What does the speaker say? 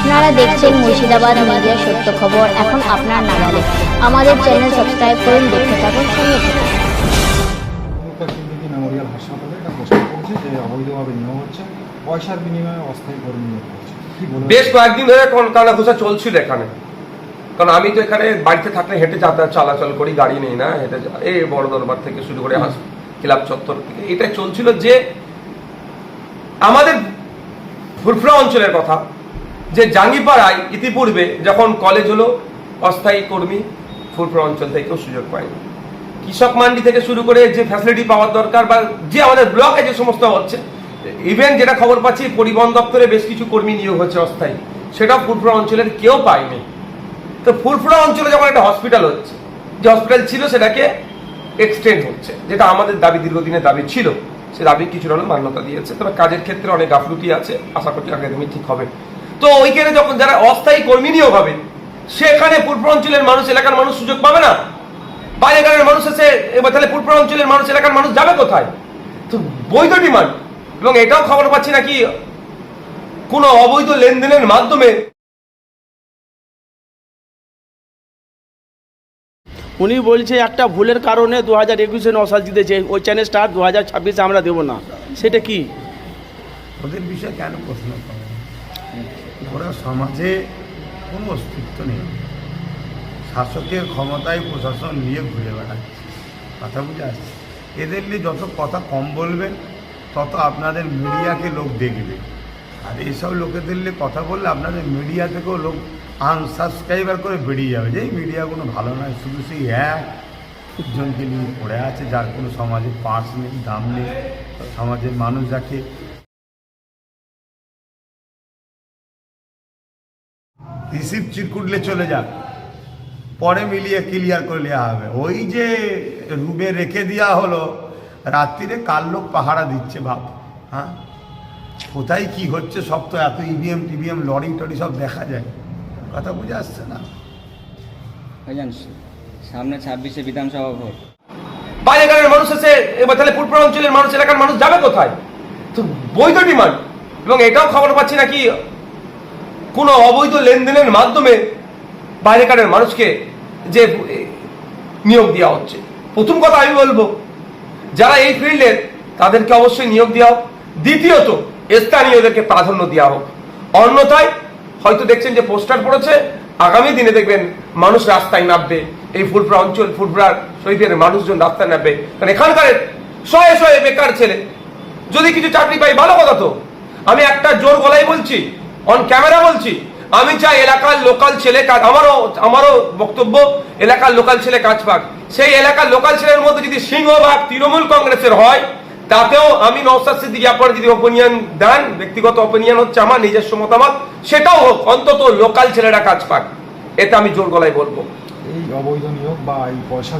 আপনারা দেখছেন মুর্শিদাবাদ মিডিয়া সত্য খবর। এখন আপনার নাগালে। আমাদের চ্যানেল সাবস্ক্রাইব করুন দেখতে থাকুন সঙ্গে মেমোরিয়াল হাসপাতালে এটা প্রশ্ন করেছে যে অবৈধভাবে নিয়োগ হচ্ছে পয়সার বিনিময়ে অস্থায়ী কর্মী নিয়োগ করছে বেশ কয়েকদিন ধরে কোন কানা ঘোষা চলছিল এখানে। কারণ আমি তো এখানে বাড়িতে থাকলে হেঁটে যাতায়াত চলাচল করি গাড়ি নেই না হেঁটে যা- এই বড় দরবার থেকে শুরু করে হাস ক্লাব চত্বর থেকে। এটা চলছিল যে আমাদের ফুরফুরা অঞ্চলের কথা যে জাঙ্গিপাড়ায় ইতিপূর্বে যখন কলেজ হলো, অস্থায়ী কর্মী ফুরফুরা অঞ্চল থেকেও সুযোগ পায়নি। কৃষক মান্ডি থেকে শুরু করে যে ফ্যাসিলিটি পাওয়ার দরকার বা যে আমাদের ব্লকে যে সমস্ত হচ্ছে ইভেন যেটা খবর পাচ্ছি, পরিবহন দপ্তরে বেশ কিছু কর্মী নিয়োগ হচ্ছে অস্থায়ী। সেটা ফুরফুরা অঞ্চলের কেউ পায়নি। তো ফুরফুরা অঞ্চলে যখন একটা হসপিটাল হচ্ছে, যে হসপিটাল ছিল সেটাকে এক্সটেন্ড হচ্ছে, যেটা আমাদের দাবি দীর্ঘদিনের দাবি ছিল। সে দাবি কিছুটা হলেও মান্যতা দিয়েছে। তবে কাজের ক্ষেত্রে অনেক গাফলুটি আছে। আশা করছি আগামী ঠিক হবে। তো ওইখানে যখন যারা অস্থায়ী কর্মী নিয়োগ হবে সেখানে পূর্ব অঞ্চলের মানুষ এলাকার মানুষ সুযোগ পাবে না। বাইরে গ্রামের মানুষ এসে এবার তাহলে পূর্ব অঞ্চলের মানুষ এলাকার মানুষ যাবে কোথায়? তো বৈধ ডিমান্ড। এবং এটাও খবর পাচ্ছি নাকি কোনো অবৈধ লেনদেনের মাধ্যমে উনি বলছে একটা ভুলের কারণে দু হাজার একুশে নসাল জিতেছে। ওই চ্যানেল স্টার দু হাজার ছাব্বিশে আমরা দেবো না। সেটা কি? ওদের বিষয়ে কেন প্রশ্ন ওরা সমাজে কোনো অস্তিত্ব নেই। শাসকের ক্ষমতায় প্রশাসন নিয়ে ঘুরে বেড়াচ্ছে। কথা বুঝে আসছে? এদের নিয়ে যত কথা কম বলবেন, তত আপনাদের মিডিয়াকে লোক দেখবে। আর এইসব লোকেদের নিয়ে কথা বললে আপনাদের মিডিয়া থেকেও লোক আনসাবস্ক্রাইবার করে বেরিয়ে যাবে। যে এই কোনো ভালো নয়, শুধু সেই এক জনকে নিয়ে পড়ে আছে, যার কোনো সমাজে পাঁচ নেই, দাম নেই। সমাজের মানুষ যাকে রিসিভ চিরকুটলে চলে যাক। পরে মিলিয়ে ক্লিয়ার করে নেওয়া হবে। ওই যে রুমে রেখে দেওয়া হলো রাত্রিরে কার লোক পাহারা দিচ্ছে বাপ হ্যাঁ? কোথায় কি হচ্ছে সব তো এত ইভিএম টিভিএম লরি টরি সব দেখা যায়। কথা বুঝে আসছে না? সামনে ছাব্বিশে বিধানসভা ভোট। বাইরে গ্রামের মানুষ এসে এবার তাহলে পূর্ব অঞ্চলের মানুষ এলাকার মানুষ যাবে কোথায়? তো বৈধ ডিমান্ড। এবং এটাও খবর পাচ্ছি নাকি কোনো অবৈধ লেনদেনের মাধ্যমে বাইরেকারের মানুষকে যে নিয়োগ দেওয়া হচ্ছে। প্রথম কথা আমি বলব, যারা এই ফিল্ডের তাদেরকে অবশ্যই নিয়োগ দেওয়া হোক। দ্বিতীয়ত, স্থানীয়দেরকে প্রাধান্য দেওয়া হোক। অন্যথায়, হয়তো দেখছেন যে পোস্টার পড়েছে, আগামী দিনে দেখবেন মানুষ রাস্তায় নামবে, এই ফুলপুরা অঞ্চল ফুলপুরার শহীদের মানুষজন রাস্তায় নামবে। কারণ এখানকার শয়ে শয়ে বেকার ছেলে, যদি কিছু চাকরি পাই ভালো কথা তো। আমি একটা জোর গলায় বলছি অন ক্যামেরা বলছি। আমি চাই এলাকার লোকাল ছেলে কাজ আমারও আমারও বক্তব্য, এলাকার লোকাল ছেলে কাজ পাক। সেই এলাকার লোকাল ছেলের মধ্যে যদি সিংহভাগ তৃণমূল কংগ্রেসের হয়, তাতেও আমি নওসাদ সিদ্দিকি আপনার যদি অপিনিয়ন দেন, ব্যক্তিগত অপিনিয়ন হচ্ছে আমার, নিজস্ব মতামত, সেটাও হোক, অন্তত লোকাল ছেলেরা কাজ পাক। এতে আমি জোর গলায় বলব। এই অবৈধ নিয়োগ বা এই পয়সা